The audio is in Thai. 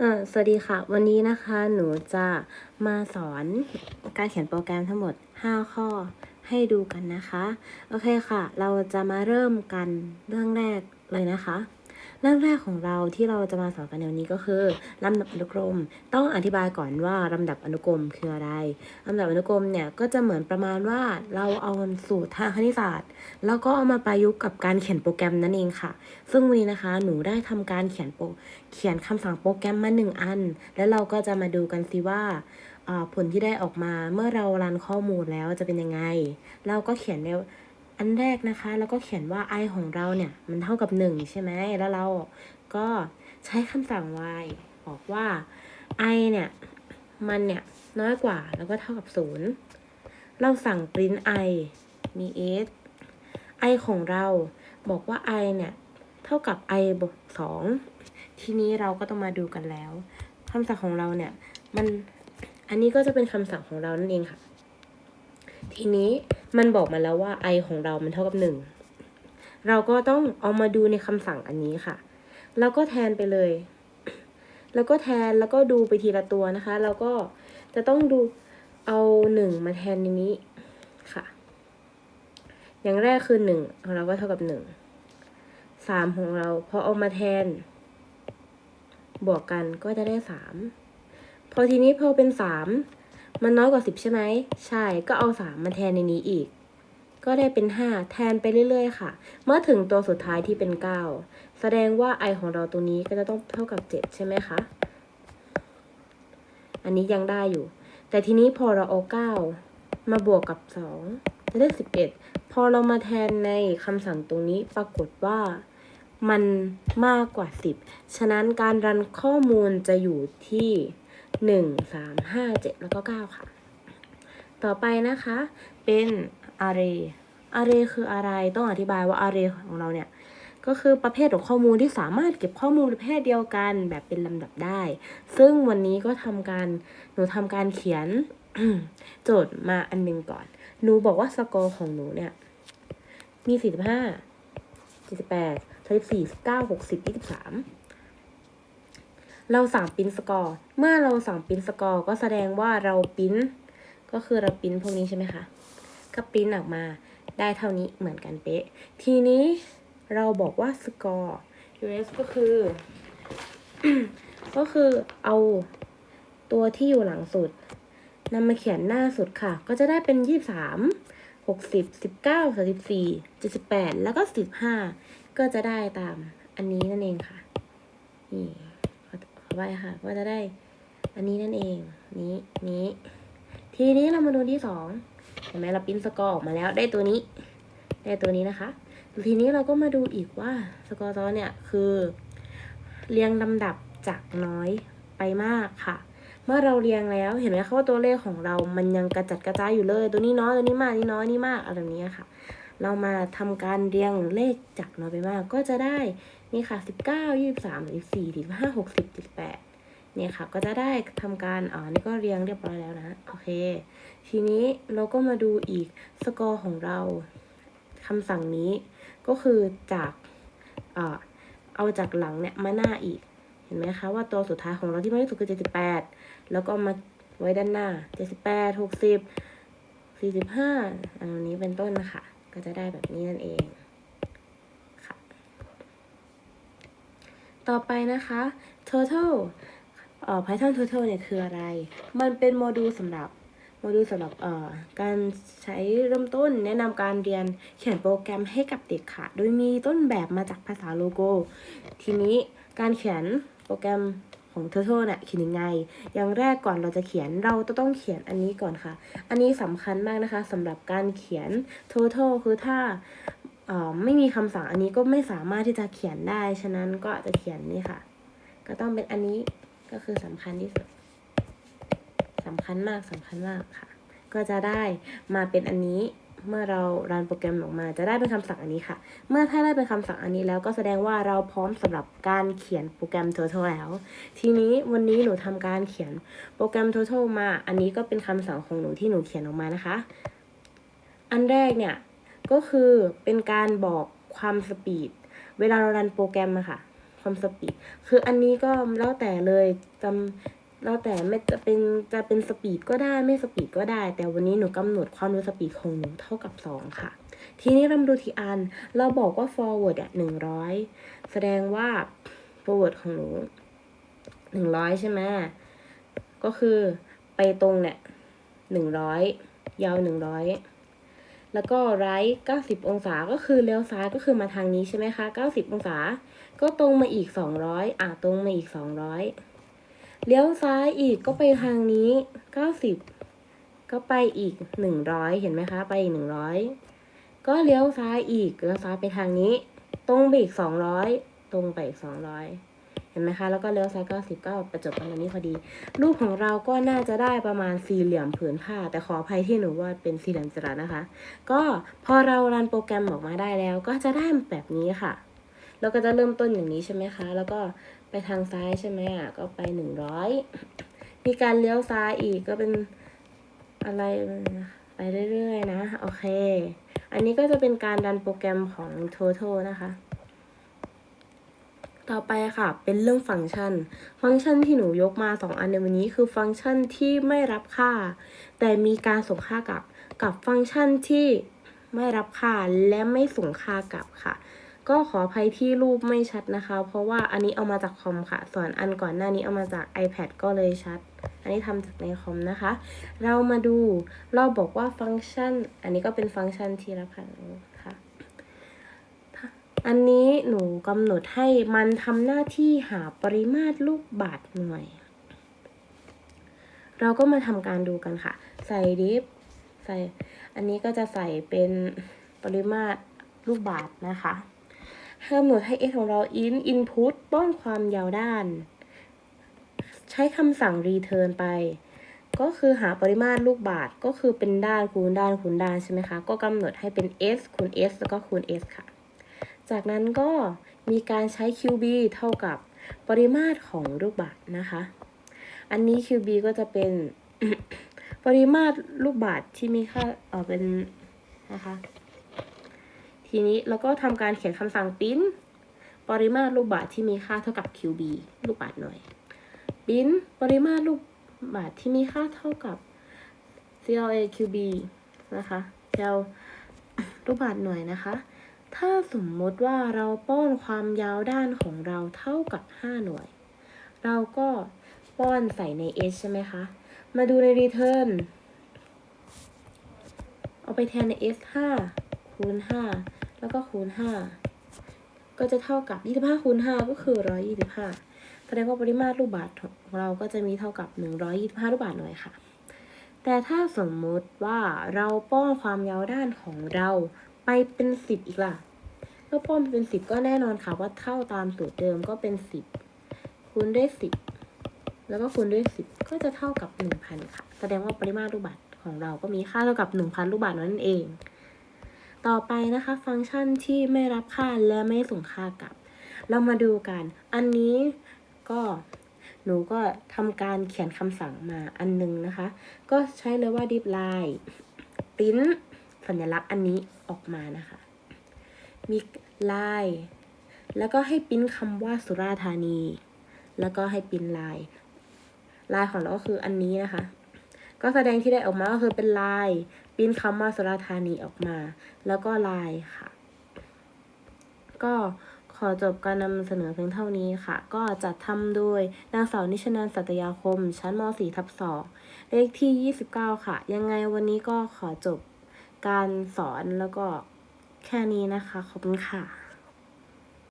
เออสวัสดีค่ะ วันนี้นะคะหนูจะมาสอนการเขียนโปรแกรมทั้งหมด 5 ข้อให้ดูกันนะคะ โอเคค่ะ เราจะมาเริ่มกันเรื่องแรกเลยนะคะ เรื่องแรกของเราที่เราจะมาสอนกันในวันนี้ก็คือลำดับอนุกรม ต้องอธิบายก่อนว่าลำดับอนุกรมคืออะไรลำดับอนุกรมเนี่ยก็จะเหมือนประมาณว่าเราเอาสูตรทางคณิตศาสตร์ แล้วก็เอามาประยุกต์กับการเขียนโปรแกรมนั่นเองค่ะ ซึ่งวันนี้นะคะหนูได้ทำการเขียนโปรเขียนคำสั่งโปรแกรมมาหนึ่งอัน แล้วเราก็จะมาดูกันสิว่าอ่าผลที่ได้ออกมาเมื่อเรารันข้อมูลแล้วจะเป็นยังไง เราก็เขียนใน อันแรกนะคะ แล้วก็เขียนว่า i ของเราเนี่ย มันเท่ากับ 1 ใช่ไหมแล้วเราก็ใช้คำสั่ง y บอกว่า i เนี่ย มันเนี่ย น้อยกว่าแล้วก็เท่ากับ 0 เราสั่ง print i มี s i ของเราบอกว่า i เนี่ย เท่ากับ i บวก2ทีนี้เราก็ต้องมาดูกันแล้วคำสั่งของเราเนี่ย มัน อันนี้ก็จะเป็นคำสั่งของเรานั่นเองค่ะ ทีนี้มันบอกมาแล้วว่า i ของเรามันเท่ากับ 1 เราก็ต้องเอามาดูในคำสั่งอันนี้ค่ะ แล้วก็แทนไปเลย แล้วก็แทนแล้วก็ดูไปทีละตัวนะคะ แล้วก็จะต้องดูเอาหนึ่งมาแทนในนี้ค่ะ อย่างแรกคือหนึ่งของเราก็เท่ากับหนึ่งสามของเราพอเอามาแทน บวกกันก็จะได้สามพอทีนี้พอเป็นสา มันน้อยกว่าสิบใช่ไหม ใช่ ก็เอาสามมาแทนในนี้อีก ก็ได้เป็นห้าแทนไปเรื่อยๆ ค่ะ เมื่อถึงตัวสุดท้ายที่เป็นเก้าแสดงว่า i ของเราตัวนี้ก็จะต้องเท่ากับเจ็ดใช่ไหมคะ อันนี้ยังได้อยู่ แต่ทีนี้พอเราเอาเก้ามาบวกกับสองจะได้สิบเอ็ดพอเรามาแทนในคำสั่งตรงนี้ปรากฏว่ามันมากกว่าสิบฉะนั้นการรันข้อมูลจะอยู่ที่ หนึ่งสามห้าเจ็ดแล้วก็เก้าค่ะ ต่อไปนะคะเป็น array array คืออะไรต้องอธิบายว่า array ของเราเนี่ยก็คือประเภทของข้อมูลที่สามารถเก็บข้อมูลประเภทเดียวกันแบบเป็นลำดับได้ ซึ่งวันนี้ก็ทำการหนูทำการเขียนโจทย์มาอันหนึงก่อน หนูบอกว่าสกอร์ของหนูเนี่ย มีสี่สิบห้าสี่สิบแปดสสิบสี่สิบเก้าหกสิบยี่สิบสาม เราสั่งปริ้นสกอร์ เมื่อเราสั่งปริ้นสกอร์ก็แสดงว่าเราปริ้น ก็คือเราปริ้นพวกนี้ใช่ไหมคะ ก็ปริ้นออกมาได้เท่านี้เหมือนกันเป๊ะ ทีนี้เราบอกว่าสกอร์ US ก็คือ ก็คือเอาตัวที่อยู่หลังสุดนำมาเขียนหน้าสุดค่ะ ก็จะได้เป็นยี่สามหกสิบสิบเก้าสามสิบสี่เจ็ดสิบแปดแล้วก็สิบห้าก็จะได้ตามอันนี้นั่นเองค่ะนี่ ไว้ค่ะก็จะได้อันนี้นั่นเอง นี้นี้ ทีนี้เรามาดูที่สองเห็นไหมเราปิ้นสกอร์ออกมาแล้วได้ตัวนี้ ได้ตัวนี้นะคะ ทีนี้เราก็มาดูอีกว่าสกอร์ตอนเนี่ยคือ เรียงลำดับจากน้อยไปมากค่ะ เมื่อเราเรียงแล้วเห็นไหมคะว่าตัวเลขของเรามันยังกระจัดกระจายอยู่เลย ตัวนี้น้อยตัวนี้มากนี่น้อยนี่มากอะไรแบบนี้ค่ะ เรามาทำการเรียงเลขจากน้อยไปมาก ก็จะได้นี่ค่ะสิบเก้ายี่สิบสามสิบสี่สิบห้าหกสิบสิบแปดเนี่ยค่ะ ก็จะได้ทำการอ๋อนี่ก็เรียงเรียบร้อยแล้วนะโอเค ทีนี้เราก็มาดูอีกสกอร์ของเราคำสั่งนี้ก็คือจากเอ่อเอาจากหลังเนี่ยมาหน้าอีก เห็นไหมคะว่าตัวสุดท้ายของเราที่มากที่สุดคือ78แล้วก็มาไว้ด้านหน้า78 60 45อันนี้เป็นต้นนะคะ ก็จะได้แบบนี้นั่นเองค่ะ ต่อไปนะคะ total เอ่อ Python total เนี่ยคืออะไร มันเป็นโมดูลสำหรับโมดูลสำหรับเอ่อการใช้เริ่มต้นแนะนำการเรียนเขียนโปรแกรมให้กับเด็กค่ะ โดยมีต้นแบบมาจากภาษาโลโก้ ทีนี้การเขียนโปรแกรม ของ Turtle เนี่ยเขียนยังไง อย่างแรกก่อนเราจะเขียนเราจะต้องเขียนอันนี้ก่อนค่ะ อันนี้สำคัญมากนะคะสำหรับการเขียน Total คือถ้าไม่มีคำสั่งอันนี้ก็ไม่สามารถที่จะเขียนได้ ฉะนั้นก็จะเขียนนี่ค่ะ ก็ต้องเป็นอันนี้ก็คือสำคัญที่สุดสำคัญมากสำคัญมากค่ะ ก็จะได้มาเป็นอันนี้ เมื่อเรารันโปรแกรมออกมาจะได้เป็นคำสั่งอันนี้ค่ะ เมื่อถ้าได้เป็นคำสั่งอันนี้แล้วก็แสดงว่าเราพร้อมสำหรับการเขียนโปรแกรม Total แล้ว ทีนี้วันนี้หนูทำการเขียนโปรแกรม Total มา อันนี้ก็เป็นคำสั่งของหนูที่หนูเขียนออกมานะคะ อันแรกเนี่ยก็คือเป็นการบอกความสปีด เวลาเรารันโปรแกรมอะค่ะคความสปีด คืออันนี้ก็แล้วแต่เลยจำ แล้วแต่ไม่จะเป็นจะเป็นสปีดก็ได้ไม่สปีดก็ได้ แต่วันนี้หนูกำหนดความเร็วสปีดของหนูเท่ากับสองค่ะ ทีนี้เรามาดูทีอัน เราบอกว่า forward อะหนึ่งร้อยแสดงว่า forward ของหนูหนึ่งร้อยใช่ไหมก็คือไปตรงเนี่ยหนึ่งร้อยยาวหนึ่งร้อยแล้วก็ไรเก้าสิบองศาก็คือเลี้ยวซ้ายก็คือมาทางนี้ใช่ไหมคะเก้าสิบองศา ก็ตรงมาอีกสองร้อยอะตรงมาอีกสองร้อย เลี้ยวซ้ายอีกก็ไปทางนี้เก้าสิบก็ไปอีกหนึ่งร้อยเห็นไหมคะ ไปอีกหนึ่งร้อยก็เลี้ยวซ้ายอีกเลี้ยวซ้ายไปทางนี้ ตรงไปอีกสองร้อยตรงไปอีกสองร้อยเห็นไหมคะ แล้วก็เลี้ยวซ้ายเก้าสิบก็ประจบกันตรงนี้พอดี รูปของเราก็น่าจะได้ประมาณสี่เหลี่ยมผืนผ้า แต่ขออภัยที่หนูว่าเป็นสี่เหลี่ยมจรัสนะคะ ก็พอเรารันโปรแกรมออกมาได้แล้ว ก็จะได้แบบนี้ค่ะเราก็จะเริ่มต้นอย่างนี้ใช่ไหมคะ แล้วก็ ไปทางซ้ายใช่ไหมอะ ก็ไปหนึ่งร้อยมีการเลี้ยวซ้ายอีกก็เป็นอะไรไปเรื่อยๆนะ โอเค อันนี้ก็จะเป็นการดันโปรแกรมของ Total นะคะ ต่อไปค่ะ เป็นเรื่องฟังก์ชัน ฟังก์ชันที่หนูยกมา 2 อันในวันนี้คือฟังก์ชันที่ไม่รับค่า แต่มีการส่งค่ากลับ กับฟังก์ชันที่ไม่รับค่าและไม่ส่งค่ากลับค่ะ ก็ขออภัยที่รูปไม่ชัดนะคะ เพราะว่าอันนี้เอามาจากคอมค่ะ ส่วนอันก่อนหน้านี้เอามาจาก iPad ก็เลยชัด อันนี้ทำจากในคอมนะคะ เรามาดูเราบอกว่าฟังก์ชัน อันนี้ก็เป็นฟังก์ชันที่รับค่าค่ะอันนี้หนูกำหนดให้มันทำหน้าที่หาปริมาตรลูกบาทหน่วย เราก็มาทำการดูกันค่ะ ใส่ดิฟใส่ อันนี้ก็จะใส่เป็นปริมาตรลูกบาทนะคะ ให้กำหนดให้ x ของเรา in input ป้อนความยาวด้าน ใช้คำสั่ง return ไป ก็คือหาปริมาตรลูกบาทก็คือเป็นด้านคูณด้านคูณด้านใช่ไหมคะ ก็กำหนดให้เป็น s คูณ s แล้วก็คูณ s ค่ะ จากนั้นก็มีการใช้ QB เท่ากับปริมาตรของลูกบาศก์นะคะ อันนี้ QB ก็จะเป็นปริมาตรลูกบาศก์ที่มีค่าเออเป็นนะคะ ทีนี้เราก็ทำการเขียนคำสั่งปิ้นปริมาตรลูกบาศก์ที่มีค่าเท่ากับ QB ลูกบาศก์หน่วยปิ้นปริมาตรลูกบาศก์ที่มีค่าเท่ากับ CLA QB นะคะ CL ลูกบาศก์หน่วยนะคะ ถ้าสมมติว่าเราป้อนความยาวด้านของเราเท่ากับ 5 หน่วย เราก็ป้อนใส่ใน s ใช่ไหมคะ มาดูใน return เอาไปแทนใน s 5คูณ5 แล้วก็คูณ5ก็จะเท่ากับ25คูณ5ก็คือ125แสดงว่าปริมาตรลูกบาศก์ของเราก็จะมีเท่ากับ125ลูกบาศก์หน่วยค่ะ แต่ถ้าสมมุติว่าเราป้อนความยาวด้านของเราไปเป็นสิบอีกล่ะก็ป้อนเป็นสิบก็แน่นอนค่ะว่าเท่าตามสูตรเดิมก็เป็นสิบคูณด้วยสิบแล้วก็คูณด้วยสิบก็จะเท่ากับหนึ่งพันค่ะ แสดงว่าปริมาตรลูกบาศก์ของเราก็มีค่าเท่ากับหนึ่งพันลูกบาศก์นั่นเอง ต่อไปนะคะฟังก์ชันที่ไม่รับค่าและไม่ส่งค่ากลับ เรามาดูกัน อันนี้ก็หนูก็ทำการเขียนคำสั่งมาอันหนึงนะคะ ก็ใช้เลยว่า div line ปริ้นสัญลักษณ์อันนี้ออกมานะคะ มีลาย แล้วก็ให้ปิ้นคำว่าสุราธานี แล้วก็ให้ปิ้นลาย ลายของเราก็คืออันนี้นะคะ ก็แสดงที่ได้ออกมาก็คือเป็นลาย ปริ้นคำว่าสุราธานีออกมา แล้วก็ลายค่ะ ก็ขอจบการนำเสนอเพียงเท่านี้ค่ะ ก็จัดทำโดยนางสาวนิชนันสัตยาคม ชั้นม .4 ทับ2เลขที่ 29 ค่ะ ยังไงวันนี้ก็ขอจบการสอนแล้วก็แค่นี้นะคะ ขอบคุณค่ะ